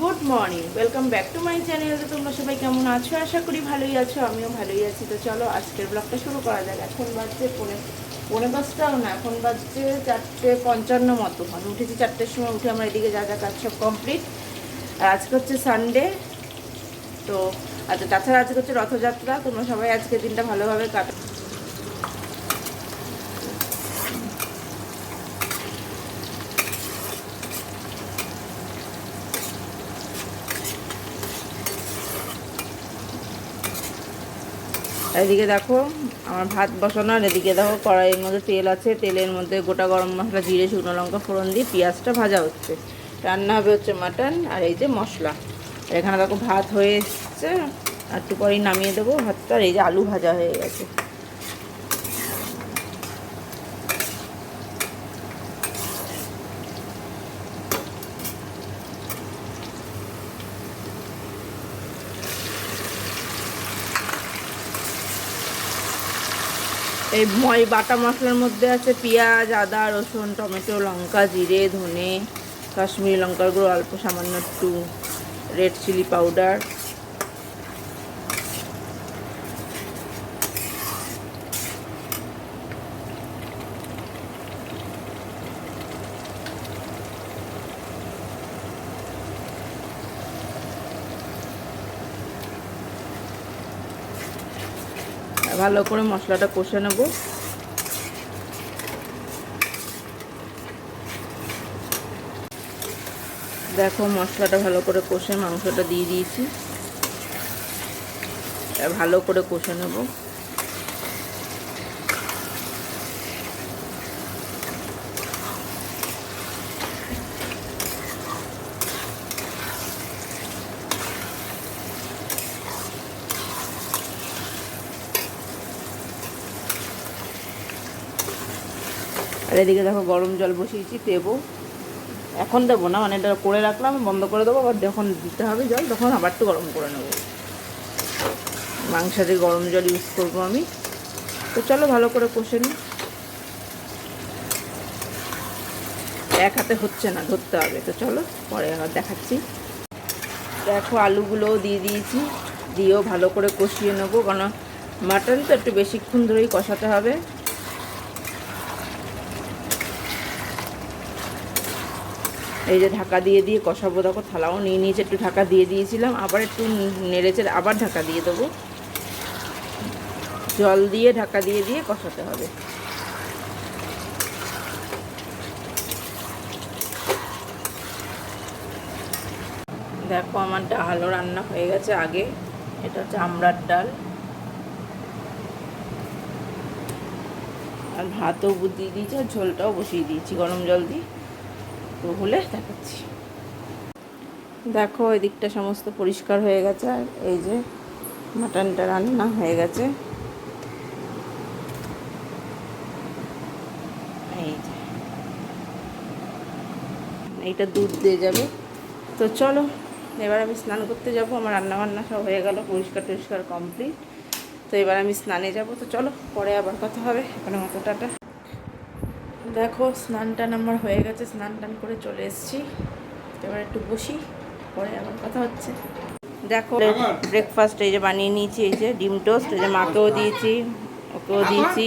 Good morning welcome back to my channel তোমরা সবাই কেমন আছো? আশা করি ভালোই আছো, আমিও ভালোই আছি। তো চলো, আজকের ব্লগটা শুরু করা যাক। এখন বাজছে পৌনে পৌনে দশটাও না, এখন বাজছে চারটে পঞ্চান্ন মতো। আমি উঠেছি চারটের সময়, উঠে আমার এদিকে যা যা কাজ সব কমপ্লিট আর আজকে হচ্ছে সানডে তো আচ্ছা তাছাড়া আজকে হচ্ছে রথযাত্রা। তোমরা সবাই আজকে দিনটা ভালোভাবে কাটা এদিকে দেখো, আমার ভাত বসানো, আর এদিকে দেখো কড়াইয়ের মধ্যে তেল আছে। তেলের মধ্যে গোটা গরম মশলা, জিরে, শুকনো লঙ্কা, ফোড়ন দিয়ে পেঁয়াজটা ভাজা হচ্ছে। রান্না হবে হচ্ছে মাটন আর এই যে মশলা। এখানে দেখো ভাত হয়ে এসছে। আর একটু পরেই নামিয়ে দেবো ভাতটা। আর এই যে আলু ভাজা হয়ে গেছে। এই মই বাটা মশলার মধ্যে আছে পেঁয়াজ, আদা, রসুন, টমেটো, লঙ্কা, জিরে, ধনে, কাশ্মীরি লঙ্কার গুঁড়ো, অল্প সামান্য একটু রেড চিলি পাউডার ভালো করে মশলাটা কষে নেব। দেখো মশলাটা ভালো করে কষে মাংসটা দিয়ে দিয়েছি। ভালো করে কষে নেব। আর এদিকে দেখো গরম জল বসিয়েছি, দেবো। এখন দেবো না মানে এটা করে রাখলাম, বন্ধ করে দেবো, আবার যখন দিতে হবে জল, তখন আবার একটু গরম করে নেব। মাংসাতে গরম জল ইউজ করব আমি। তো চলো ভালো করে কষে নিই। এক হাতে হচ্ছে না, ধরতে হবে। তো চলো পরে আবার দেখাচ্ছি। দেখো আলুগুলোও দিয়ে দিয়েছি, দিয়েও ভালো করে কষিয়ে নেব, কারণ মাটন তো একটু বেশিক্ষণ ধরেই কষাতে হবে। এই যে ঢাকা দিয়ে দিয়ে কষাবো, দেখো থালাও নিয়ে নিয়েছে, একটু ঢাকা দিয়ে দিয়েছিলাম, আবার একটু নেড়েছে আবার ঢাকা দিয়ে দেবো। জল দিয়ে ঢাকা দিয়ে দিয়ে কষাতে হবে। দেখো আমার ডালও রান্না হয়ে গেছে আগে, এটা হচ্ছে আমড়ার ডাল। আর ভাতও দিয়ে দিয়েছি, আর ঝোলটাও বসিয়ে দিয়েছি, গরম জল দিয়ে। তো হলে দেখাচ্ছি। দেখো ওই দিকটা সমস্ত পরিষ্কার হয়ে গেছে, আর এই যে মাটনটা রান্না হয়ে গেছে। এই যে। এইটা দুধ দিয়ে যাবে। তো চলো, এবার আমি স্নান করতে যাব, আমার রান্না বান্না সব হয়ে গেল, পরিষ্কার টরিষ্কার কমপ্লিট তো এবার আমি স্নানে যাব, তো চলো, পরে আবার কথা হবে। এখানে মতো, টাটা। দেখো স্নান টান আমার হয়ে গেছে স্নান টান করে চলে এসেছি। এবার একটু বসি, পরে আবার কথা হচ্ছে। দেখো ব্রেকফাস্ট এই যে বানিয়ে নিয়েছি, এই যে ডিম টোস্ট, এই যে মাকেও দিয়েছি, ওকেও দিয়েছি।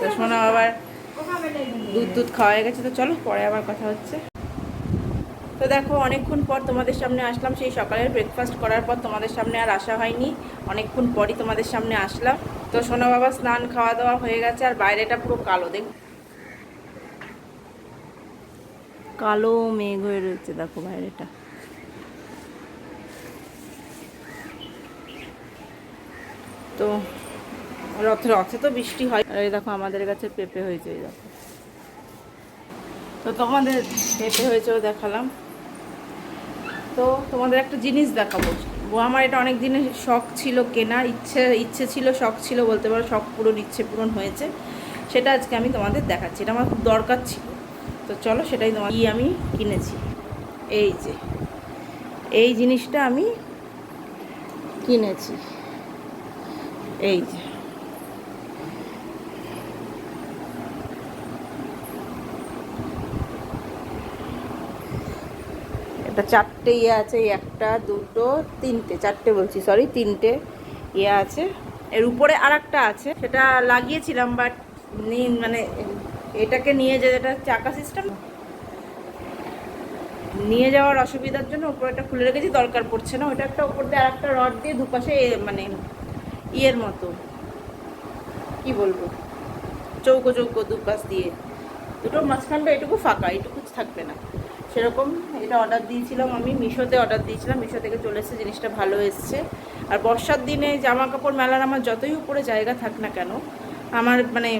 তো শোনো আবার, দুধ দুধ খাওয়া হয়ে গেছে, তো চলো পরে আবার কথা হচ্ছে। তো দেখো, অনেকক্ষণ পর তোমাদের সামনে আসলাম, সেই সকালের ব্রেকফাস্ট করার পর তোমাদের সামনে আর আসা হয়নি। অনেকক্ষণ পরই তোমাদের সামনে আসলাম। তো সোনা বাবা, স্নান খাওয়া দাওয়া হয়ে গেছে, আর বাইরেটা পুরো কালো দেখ কালো মেঘ হয়ে রয়েছে, দেখো বাইরেটা। তো রথে রথে তো বৃষ্টি হয়। আর এই দেখো আমাদের কাছে পেঁপে হয়েছে, এই দেখো। তো তোমাদের পেঁপে হয়েছেও দেখালাম। তো তোমাদের একটা জিনিস দেখাবো। আমার এটা অনেক দিনের শখ ছিল কেনার ইচ্ছে ইচ্ছে ছিল, শখ ছিল বলতে পারো, শখ পূরণ, ইচ্ছে পূরণ হয়েছে। সেটা আজকে আমি তোমাদের দেখাচ্ছি। এটা আমার খুব দরকার ছিল। তো চলো সেটাই তোমার কি আমি কিনেছি। এই যে, এই জিনিসটা আমি কিনেছি। এই যে। এটা চারটে ইয়ে আছে একটা, দুটো, তিনটে, চারটে বলছি সরি তিনটে ইয়ে আছে। এর উপরে আর একটা আছে, সেটা লাগিয়েছিলাম বাট মানে এটাকে নিয়ে যে এটা চাকা সিস্টেম নিয়ে যাওয়ার অসুবিধার জন্য উপরে একটা খুলে রেখেছি, দরকার পড়ছে না। ওটা একটা উপর দিয়ে আর একটা রড দিয়ে দুপাশে মানে ইয়ের মতো। কি বলব? চৌকো চৌকো দুপাশ দিয়ে। দুটো মাঝখানটা এটুকু ফাঁকা, এটুকু থাকবে না। সেরকম এটা অর্ডার দিয়েছিলাম আমি, মিশোতে অর্ডার দিয়েছিলাম। মিশো থেকে চলে এসেছে, জিনিসটা ভালো এসছে। আর বর্ষার দিনে জামা কাপড় মেলার আমার যতই উপরে জায়গা থাক না কেন, আমার মানে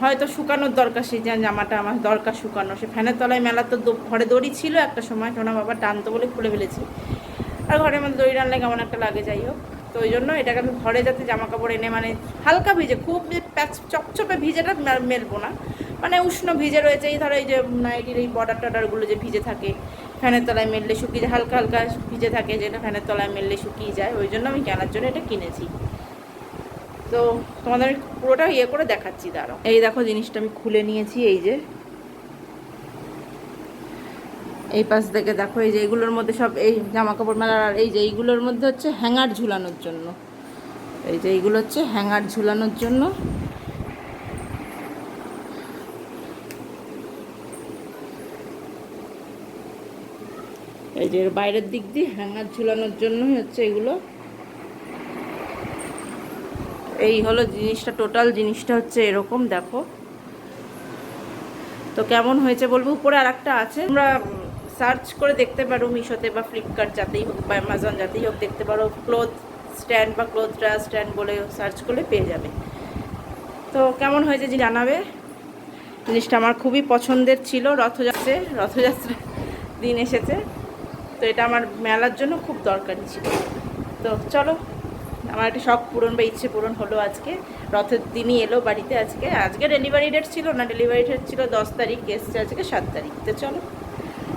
হয়তো শুকানোর দরকার, সেই জামাটা আমার দরকার শুকানো সে ফ্যানের তলায় মেলা তো ঘরে দড়ি ছিল একটা সময় সোনা বাবা টানতো বলে খুলে ফেলেছি। আর ঘরের মধ্যে দড়ি টানলে কেমন একটা লাগে, যাই হোক। তো ওই জন্য এটাকে আমি ঘরে যাতে জামা কাপড় এনে মানে হালকা ভিজে, খুব প্যাচ চপচপে ভিজেটা মেলবো না। মানে উষ্ণ ভিজে রয়েছে, এই ধরো এই যে নাইটির এই বর্ডার টর্ডারগুলো যে ভিজে থাকে, ফ্যানের তলায় মেললে শুকিয়ে যায়, হালকা হালকা ভিজে থাকে, যেটা ফ্যানের তলায় মেললে শুকিয়ে যায়, ওই জন্য আমি কেনার জন্য এটা কিনেছি। তো তোমাদের পুরোটা ইয়ে করে দেখাচ্ছি, দাঁড়াও। এই দেখো জিনিসটা আমি খুলে নিয়েছি, এই যে। এই পাশ থেকে দেখো, এই যে এইগুলোর মধ্যে সব এই জামা কাপড় মেলার আর এই যে এইগুলোর মধ্যে হচ্ছে হ্যাঙ্গার ঝুলানোর জন্য। এই যে এইগুলো হচ্ছে হ্যাঙ্গার ঝুলানোর জন্য। এই যে বাইরের দিক দিয়ে হ্যাঙ্গার ঝুলানোর জন্যই হচ্ছে এগুলো। এই হলো জিনিসটা টোটাল জিনিসটা হচ্ছে এরকম, দেখো। তো কেমন হয়েছে বলব? উপরে আর একটা আছে, তোমরা সার্চ করে দেখতে পারো মিশোতে বা ফ্লিপকার্ট যাতেই হোক বা অ্যামাজন যাতেই হোক, দেখতে পারো। ক্লোথ স্ট্যান্ড বা ক্লোথ ড্রা স্ট্যান্ড বলে সার্চ করলে পেয়ে যাবে। তো কেমন হয়েছে যে জানাবে? জিনিসটা আমার খুবই পছন্দের ছিল রথযাত্রে রথযাত্রা দিন এসেছে। তো এটা আমার মেলার জন্য খুব দরকারি ছিল। তো চলো আমার একটা শখ পূরণ বা ইচ্ছে পূরণ হলো আজকে। রথের দিনই এলো বাড়িতে আজকে। আজকে ডেলিভারি ডেট ছিল না ডেলিভারি ডেট ছিল দশ তারিখ, এসছে আজকে সাত তারিখ। তো চলো।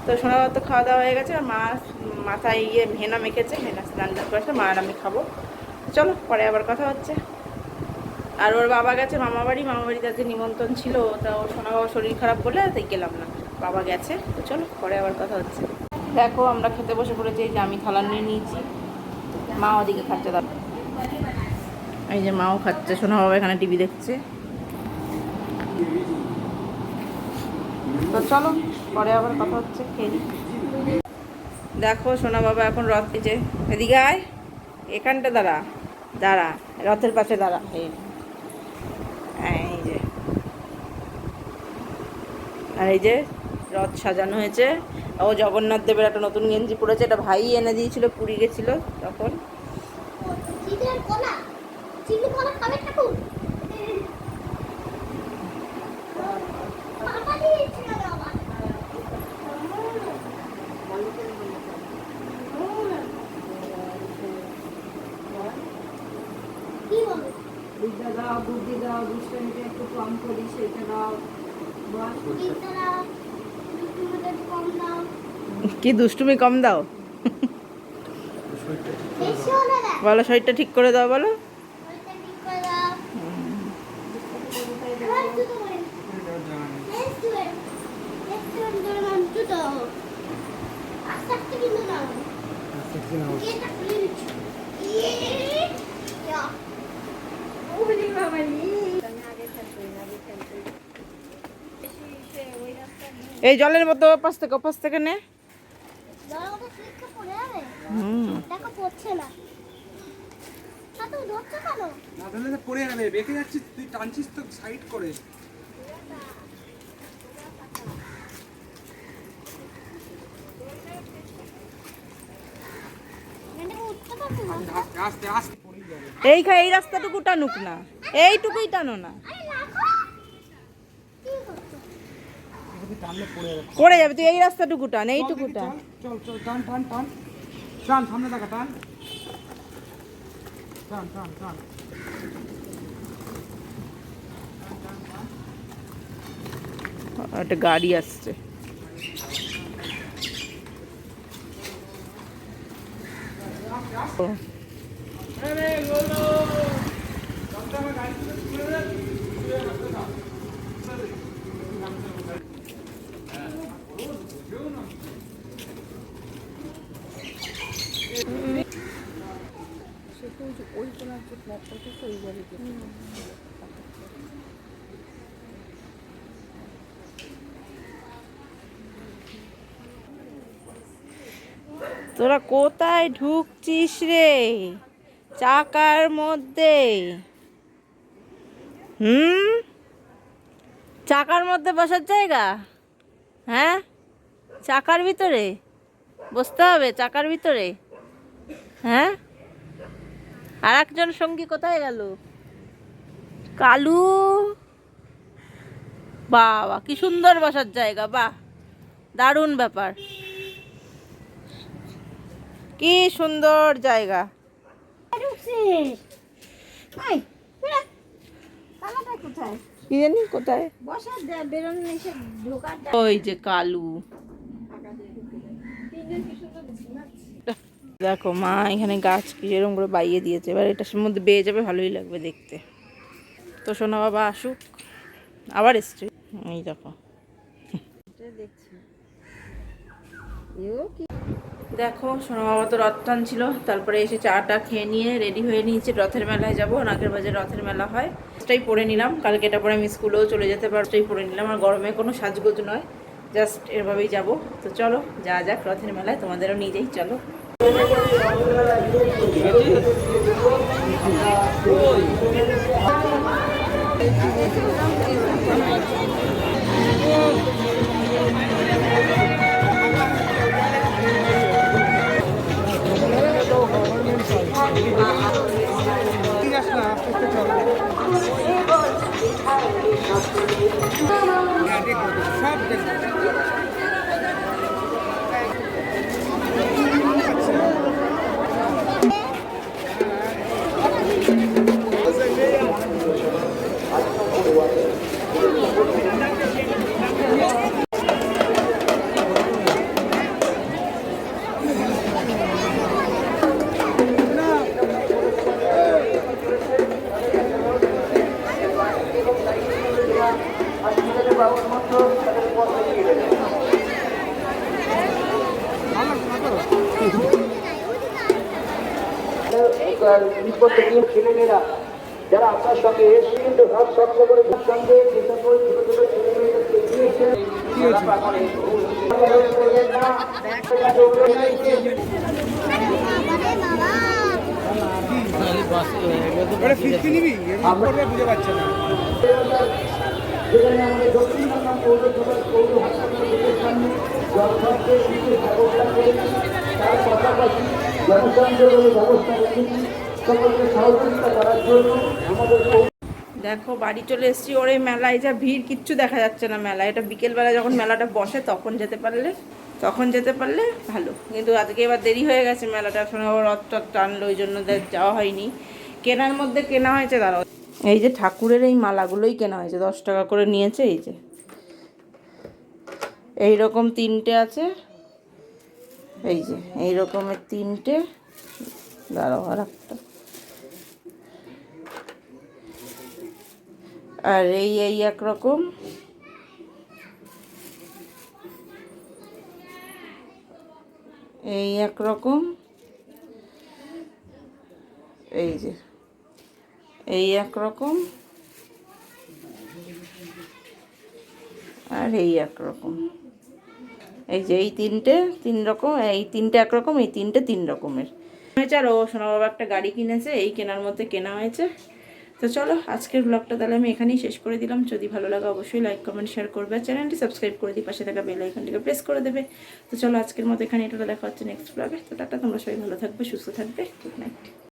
তো শোনা তো খাওয়া দাওয়া হয়ে গেছে, আর মা মাথায় ইয়ে হেনা মেখেছে, হেনা স্নান করেছে, মা আর আমি খাব। চলো, পরে আবার কথা হচ্ছে। আর ওর বাবা গেছে মামা বাড়ি, মামা বাড়িতে আজকে নিমন্ত্রণ ছিল, তা ওর সোনা বাবা শরীর খারাপ বলে তাই গেলাম না। বাবা গেছে, তো চলো, পরে আবার কথা হচ্ছে। দেখো, আমরা খেতে বসে পড়েছি, এই যে আমি থালা নিয়ে নিয়েছি। মা ওদিকে খাচ্ছে, দাদা। এই যে মাও খাচ্ছে, সোনা বাবা এখানে টিভি দেখছে। তো চলো, পরে আবার কথা হচ্ছে, খেয়ে দেখো, সোনা বাবা এখন রথ যে, এদিকে আয়। এখানটা দাঁড়া দাঁড়া, রথের পাশে দাঁড়া। এই যে। আর এই যে, রথ সাজানো হয়েছে। ও জগন্নাথ দেবের একটা নতুন গেঞ্জি পরেছে, এটা ভাই এনে দিয়েছিল, পুরী গেছিল তখন চিকেনের কলা চিকেন কলা খাবে ঠাকুর পাপা দিয়েছিল বাবা কি বলো বিদ্যা দাও বুদ্ধি দাও একটু কম করি সেটা দাও। কি দুষ্টুমি কম দাও? বলো শরীরটা ঠিক করে দাও বলো ওইটা ঠিক করে দাও এবার জুতো করে নেক্সট ওয়ে নেক্সট ওয়ে আস্তে আস্তে কিন্তু ইয়ে। ইয়া। ওরে বাবা রে এই জলের মতো পাশ থেকে ওপাশ থেকে নে। পড়ে যাবে। তো পড়ে যাবে। বেঁকে যাচ্ছিস তুই টানছিস তো সাইড করে মানে উঠতে পারছ না আস্তে আস্তে আস্তে পড়ে যাবে এই এই রাস্তাটুকু টানুক না। এইটুকুই টানো না। পড়ে যাবে, তুই এই রাস্তাটুকু টান, এইটুকু টান চল টান। একটা গাড়ি আসছে। ও, ওই যে ওই কোনার যে ফ্ল্যাটটা আছে ওই বাড়িতে তোরা কোথায় ঢুকছিস রে? চাকার মধ্যে। হুম? চাকার মধ্যে বসার জায়গা? হ্যাঁ? চাকার ভিতরে? বসতে হবে চাকার ভিতরে? হ্যাঁ? আর একজন সঙ্গী কোথায় গেল? কালু? বাবা কি সুন্দর বসার জায়গা, বাহ, দারুণ ব্যাপার। কি সুন্দর জায়গা। কি জানি কোথায়? ওই যে কালু। দেখো মা এখানে গাছ কি এরকম করে বাইয়ে দিয়েছে। এবার এটার মধ্যে বেয়ে যাবে ভালোই লাগবে দেখতে। তো সোনা বাবা আসুক আবার এসছে। এই দেখো। দেখো, সোনা বাবা তো রথ টানছিল। তারপরে এসে চাটা খেয়ে নিয়ে রেডি হয়ে নিয়েছে। রথের মেলায় যাব, নাগের বাজে রথের মেলা হয়। সেটাই পরে নিলাম। কালকে এটা পরে আমি স্কুলেও চলে যেতে পারব, সেটাই পরে নিলাম। আর গরমে কোনো সাজগোজ নয়। জাস্ট এভাবেই যাব। তো চলো, যা যাক রথের মেলায়, তোমাদেরও নিয়ে যাই, চলো। ঠিক সব দেখো বিপত্তিহীন ছেলেমেয়েরা যারা আপনার সঙ্গে এসে কিন্তু হাত শক্ত করে সঙ্গে যে সকল ছোট ছোট ছেলেমেয়েদেরকে দিয়েছেন যেখানে আমাদের দক্ষিণবঙ্গ পৌরসভার পৌর সামনে তার পাশাপাশি দেখো, বাড়ি চলে এসেছি। ওর এই মেলায় যা ভিড়, কিচ্ছু দেখা যাচ্ছে না মেলায়। এটা বিকেলবেলা যখন মেলাটা বসে, তখন যেতে পারলে, তখন যেতে পারলে ভালো। কিন্তু আজকে এবার দেরি হয়ে গেছে মেলাটা। শোনা রথ টথ টানলো, ওই জন্য যাওয়া হয়নি। কেনার মধ্যে কেনা হয়েছে, দাঁড়াও। এই যে ঠাকুরের এই মালাগুলোই কেনা হয়েছে, দশ টাকা করে নিয়েছে, এই যে। এই রকম তিনটে আছে। এই যে এই রকমের তিনটে। দাঁড়াও আর একটা। আর এই এই একরকম। এই একরকম। এই যে, এই একরকম। আর এই একরকম। এই যে এই তিনটে, তিন রকম, এই তিনটে একরকম এই তিনটে তিন রকমের। হয়েছে আর ও সোনা বাবা একটা গাড়ি কিনেছে, এই কেনার মধ্যে কেনা হয়েছে। তো চলো, আজকের ব্লগটা তাহলে আমি এখানেই শেষ করে দিলাম। যদি ভালো লাগে অবশ্যই লাইক কমেন্ট শেয়ার করবে। আর চ্যানেলটি সাবস্ক্রাইব করে দিই পাশে থাকা বেল আইকনটিকে প্রেস করে দেবে। তো চলো, আজকের মতো এখানে এটা দেখা হচ্ছে নেক্সট ব্লগে তো টাটা, তোমরা সবাই ভালো থাকবে, সুস্থ থাকবে। Good night